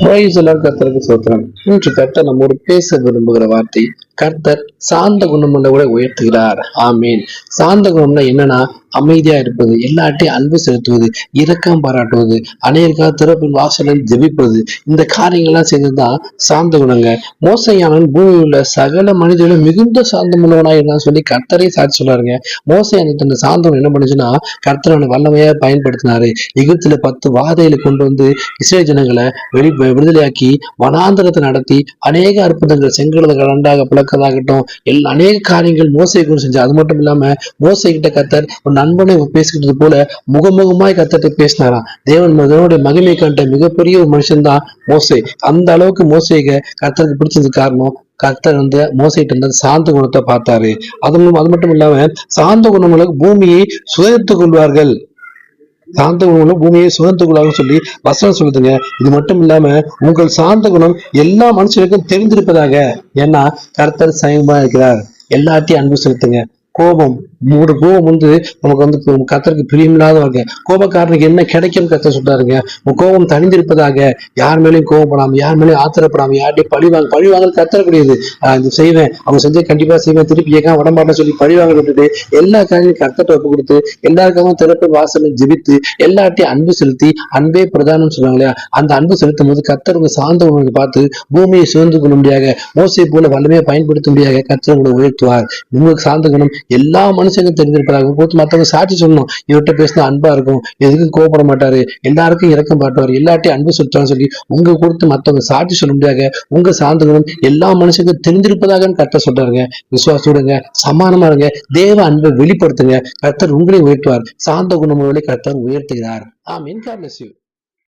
Praise the Lord, சோத்திரம் இன்று கத்த நம்ம ஒரு பேச விரும்புகிற வார்த்தை கர்த்தர் சாந்த கூட உயர்த்துகிறார். ஆமீன். சாந்த குணம்னா என்னன்னா அமைதியா இருப்பது எல்லாட்டையும் அன்பு செலுத்துவது இரக்கம் பாராட்டுவது அநேகா திறப்பின் வாசலில் ஜெபிப்பது இந்த காரியங்கள்லாம் செய்ததுதான் சாந்த குணங்க மோசையானவன் பூமியில் உள்ள சகல மனிதர்களும் மிகுந்த சாந்தமுள்ளவனாக இருந்தான்னு சொல்லி கர்த்தரே சாட்சி சொல்லாருங்க மோசையான தன் சாந்தம் என்ன பண்ணுச்சுன்னா கர்த்தர் அவனை வல்லமையா பயன்படுத்தினாரு. எகிப்துல பத்து வாதையில கொண்டு வந்து இஸ்ரேல் ஜனங்களை வெளி விடுதலையாக்கி வனாந்தரத்தை நடத்தி அநேக அற்புதங்கள் செங்கடலை கலண்டாக பிளக்கதாகட்டும் எல்லா அநேக காரியங்கள் மோசை கூட செஞ்சு அது மட்டும் இல்லாம மோசை கிட்ட கத்தர் ஒரு நண்பனை பேசிக்கிட்டது போல முகமுகமாய் கத்தர்கிட்ட பேசினாராம். தேவன் மகனுடைய மகிமை கண்ட மிகப்பெரிய ஒரு மனுஷன் தான் மோசை. அந்த அளவுக்கு மோசைக கத்தருக்கு பிடிச்சது காரணம் கர்த்தர் வந்து மோசைட்டு இருந்த சாந்த குணத்தை பார்த்தாரு. அது மூலம் அது மட்டும் இல்லாம சாந்த குணங்களுக்கு பூமியை சுதந்தித்துக் கொள்வார்கள். சாந்த குணங்களும் பூமியை சுதந்திர குணம் சொல்லி வசனம் சொல்லுதுங்க. இது மட்டும் இல்லாம உங்கள் சாந்த குணம் எல்லா மனுஷருக்கும் தெரிந்திருப்பதாக. ஏன்னா கர்த்தர் சமயமா இருக்கிறார். எல்லாத்தையும் அன்பு செலுத்துங்க. கோபம் உங்களோட கோபம் வந்து நமக்கு வந்து கத்தருக்கு பிரியமில்லாத வாழ்க்கை கோபக்காரனுக்கு என்ன கிடைக்கும் கத்த சொல்றாருங்க. உன் கோபம் தனிந்திருப்பதாக யார் மேலேயும் கோபப்படாம யார் மேலேயும் ஆத்திரப்படாம யார்ட்டையும் பழி வாங்க பழி வாங்க கத்தரக்கூடியது ஆஹ் இது செய்வேன். அவங்க செஞ்ச கண்டிப்பா செய்வேன். திருப்பி கேட்க உடம்பாட்ட சொல்லி பழி வாங்க விட்டுட்டு எல்லா காரியத்தையும் கத்தட்ட ஒப்பு கொடுத்து எல்லாருக்காகவும் திறப்பு வாசலை ஜெபித்து எல்லார்ட்டையும் அன்பு செலுத்தி அன்பே பிரதானம் சொல்லுவாங்க இல்லையா அந்த அன்பு செலுத்தும் போது கர்த்தர் உங்க சார்ந்த உணவு பார்த்து பூமியை சுதந்து கொள்ள முடியாத மோசை போல வல்லமையை பயன்படுத்த முடியாத கர்த்தர் உங்களை உயர்த்துவார். உங்களுக்கு சார்ந்த குணம் எல்லா மனுஷங்களும் தெரிஞ்சிருக்கிறாங்க. போட்டு மற்றவங்க சாட்சி சொல்லணும். இவர்கிட்ட பேசினா அன்பா இருக்கும். எதுக்கும் கோபப்பட மாட்டாரு. எல்லாருக்கும் இறக்கம் பாட்டுவார் எல்லாட்டையும் அன்பு செலுத்துவான்னு சொல்லி உங்க கொடுத்து மற்றவங்க சாட்சி சொல்ல முடியாத உங்க சார்ந்த குணம் எல்லா மனுஷங்களும் தெரிஞ்சிருப்பதாக கர்த்தர் சொல்றாருங்க. விசுவாசோடுங்க சமானமா இருங்க. தேவ அன்பை வெளிப்படுத்துங்க. கர்த்தர் உங்களை உயர்த்துவார். சாந்த குணமுறை கர்த்தர் உயர்த்துகிறார். ஆமீன். God bless